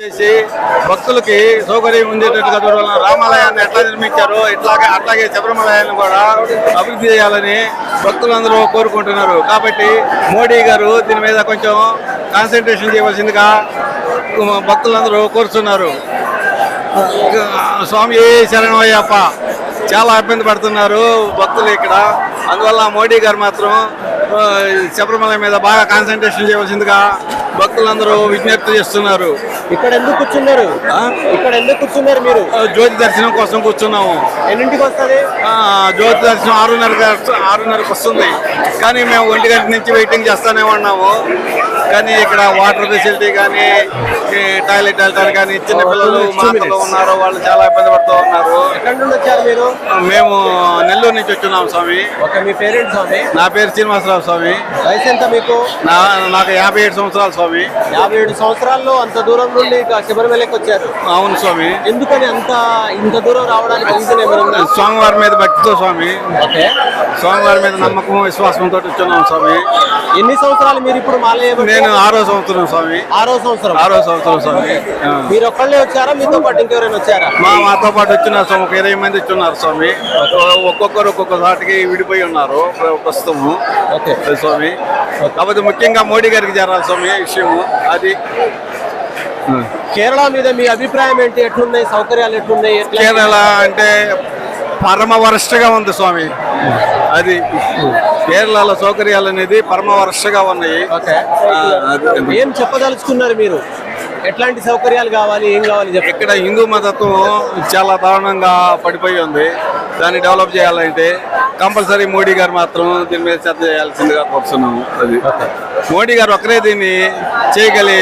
చేసి భక్తులకి సౌకర్యం ఉండేటట్టుగా చూడాలని రామాలయాన్ని ఎట్లా నిర్మించారో ఇట్లాగే అట్లాగే శబరిమలయాన్ని కూడా అభివృద్ధి చేయాలని భక్తులందరూ కోరుకుంటున్నారు. కాబట్టి మోడీ గారు దీని మీద కొంచెం కాన్సన్ట్రేషన్ చేయవలసిందిగా భక్తులందరూ కోరుతున్నారు. స్వామి శరణమయ్యప్ప చాలా ఇబ్బంది పడుతున్నారు భక్తులు ఇక్కడ. అందువల్ల మోడీ గారు మాత్రం శబరిమల మీద బాగా కాన్సన్ట్రేషన్ చేయవలసిందిగా భక్తులందరూ విజ్ఞప్తి చేస్తున్నారు. ఇక్కడ ఎందుకు కూర్చున్నారు? ఆ? ఇక్కడ ఎందుకు కూర్చున్నారు మీరు? జ్యోతి దర్శనం కోసం కూర్చున్నాము. ఎన్నింటికి వస్తుంది? ఆ, జ్యోతి దర్శనం ఆరున్నరకు ఆరున్నరకు వస్తుంది. కానీ మేము ఒంటి గంట నుంచి వెయిటింగ్ చేస్తానే ఉన్నాము. కానీ ఇక్కడ వాటర్ ఫెసిలిటీ కానీ టాయిలెట్ వెళ్ళడానికి కానీ చిన్న పిల్లలు మాటలు ఉన్నారు వాళ్ళు చాలా ఇబ్బంది పడుతూ ఉన్నారు. ఎక్కడి నుండి వచ్చారు మీరు? మేము నెల్లూరు నుంచి వచ్చున్నాం స్వామి. ఓకే మీ స్వామి? నా పేరు శ్రీనివాసరావు స్వామి. వయసు ఎంత మీకు? నా నాకు యాభై ఏడు సంవత్సరాలు స్వామి. యాభై ఏడు సంవత్సరాల్లో అంత దూరం నుండి శబరిమలకి వచ్చారు. అవును స్వామి. ఎందుకని అంత ఇంత దూరం రావడానికి రీజన్ ఏమైనా ఉందా? స్వామివారి మీద భక్తితో స్వామి. ఓకే. స్వామివారి మీద నమ్మకం విశ్వాసంతో వచ్చున్నాం స్వామి. ఎన్ని సంవత్సరాలు మీరు ఇప్పుడు మాల వేయబట్టి? నేను ఆరో సంవత్సరం స్వామి. ఆరో సంవత్సరం. ఆరో సంవత్సరం స్వామి. మీరు ఒక్కళ్ళే వచ్చారా? మీతో పాటు ఇంకెవరైనా వచ్చారా? మా మాతో పాటు వచ్చిన స్వామి ఒక ఇరవై మంది వచ్చున్నారు స్వామి. ఒక్కొక్కరు ఒక్కొక్క సాటికి విడిపోయి ఉన్నారు ప్ర- ప్రస్తుతము. స్వామి. కాకపోతే ముఖ్యంగా మోడీ గారికి చేరాలి స్వామి విషయము. అది కేరళ మీద మీ అభిప్రాయం ఏంటి? ఎట్లున్నాయి? సౌకర్యాలు ఎట్లున్నాయి? ఎట్లా కేరళ అంటే పరమ వరస్ట్గా ఉంది స్వామి. అది. కేరళలో సౌకర్యాలు అనేది పరమ వరస్ట్గా ఉన్నాయి. ఏం చెప్పదలుచుకున్నారు మీరు? ఎట్లాంటి సౌకర్యాలు కావాలి ఏం కావాలి ఇక్కడ హిందూ మతత్వం చాలా దారుణంగా పడిపోయి ఉంది. దాన్ని డెవలప్ చేయాలంటే కంపల్సరీ మోడీ గారు మాత్రం దీని మీద శ్రద్ధ చేయాల్సిందిగా కోరుతున్నాము అది మోడీ గారు ఒకరే దీన్ని చేయగలి